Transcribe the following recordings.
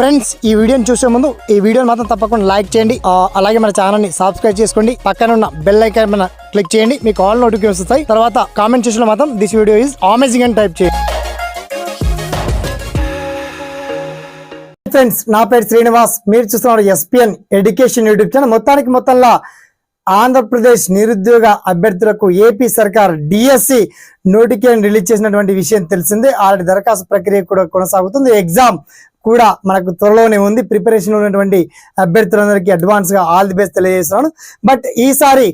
Friends ఈ వీడియోని చూసే ముందు ఈ వీడియోని మాత్రం తప్పకుండా లైక్ చేయండి. అలాగే మన ఛానల్ని సబ్స్క్రైబ్ చేసుకోండి. పక్కన ఉన్న బెల్ ఐకాన్ మన క్లిక్ చేయండి. మీకు ఆల్ నోటిఫికేషన్ వస్తాయి. తర్వాత కామెంట్ చేసిన మాత్రం దిస్ వీడియో ఈజ్ అమేజింగ్ అని టైప్ చేయండి. ఫ్రెండ్స్ నా పేరు శ్రీనివాస్. మీరు చూస్తున్నారు ఎస్పిఎన్ ఎడ్యుకేషన్ యూట్యూబ్ ఛానల్. మొత్తానికి మొత్తంలో ఆంధ్రప్రదేశ్ నిరుద్యోగ అభ్యర్థులకు ఏపీ సర్కార్ డిఎస్సి నోటిఫికేషన్ రిలీజ్ చేసినటువంటి విషయం తెలిసిందే. ఆల్రెడీ దరఖాస్తు ప్రక్రియ కూడా కొనసాగుతుంది. ఎగ్జామ్ కూడా మనకు త్వరలోనే ఉంది. ప్రిపరేషన్ ఉన్నటువంటి అభ్యర్థులందరికీ అడ్వాన్స్గా ఆల్ ది బెస్ట్ తెలియజేస్తున్నాను. బట్ ఈసారి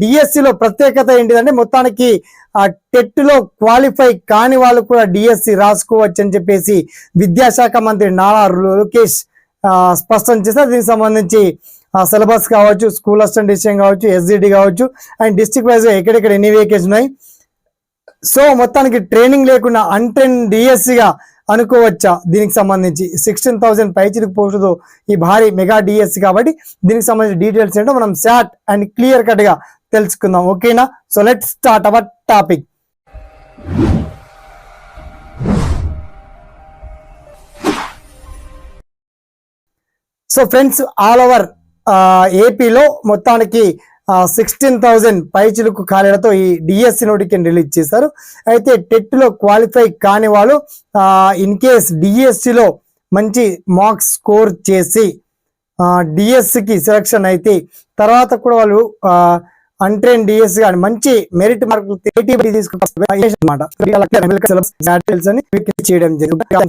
డిఎస్సిలో ప్రత్యేకత ఏంటిదంటే మొత్తానికి టెట్లో క్వాలిఫై కాని వాళ్ళు కూడా డిఎస్సి రాసుకోవచ్చు అని చెప్పేసి విద్యాశాఖ మంత్రి నారా లోకేష్ స్పష్టం చేశారు. దీనికి సంబంధించి సిలబస్ కావచ్చు స్కూల్ అసిస్టెంట్ విషయం కావచ్చు ఎస్జిడి కావచ్చు అండ్ డిస్ట్రిక్ట్ వైజ్ ఎక్కడెక్కడ ఎన్ని వేకెన్స్ ఉన్నాయి. సో మొత్తానికి ట్రైనింగ్ లేకుండా అన్ట్రైన్ డిఎస్సిగా అనుకోవచ్చా? దీనికి సంబంధించి సిక్స్టీన్ థౌసండ్ పైచిలకు పోస్టుతో ఈ భారీ మెగా డిఎస్సి కాబట్టి దీనికి సంబంధించిన డీటెయిల్స్ ఏంటో మనం షార్ట్ అండ్ క్లియర్ కట్గా తెలుసుకుందాం. ఓకేనా so let start our topic so friends all over ఏపీలో మొత్తానికి సిక్స్టీన్ థౌజండ్ పైచిలుకు ఖాళీలతో ఈ డిఎస్సి నోటిఫికేషన్ రిలీజ్ చేశారు అయితే టెట్లో క్వాలిఫై కాని వాళ్ళు ఇన్ కేస్ డిఎస్సిలో మంచి మార్క్స్ స్కోర్ చేసి డిఎస్సికి సెలక్షన్ అయితే తర్వాత కూడా వాళ్ళు అంట్రైన్ డిఎస్సి కానీ మంచి మెరిట్ మార్కులు తీసుకుంటారు చేయడం జరిగింది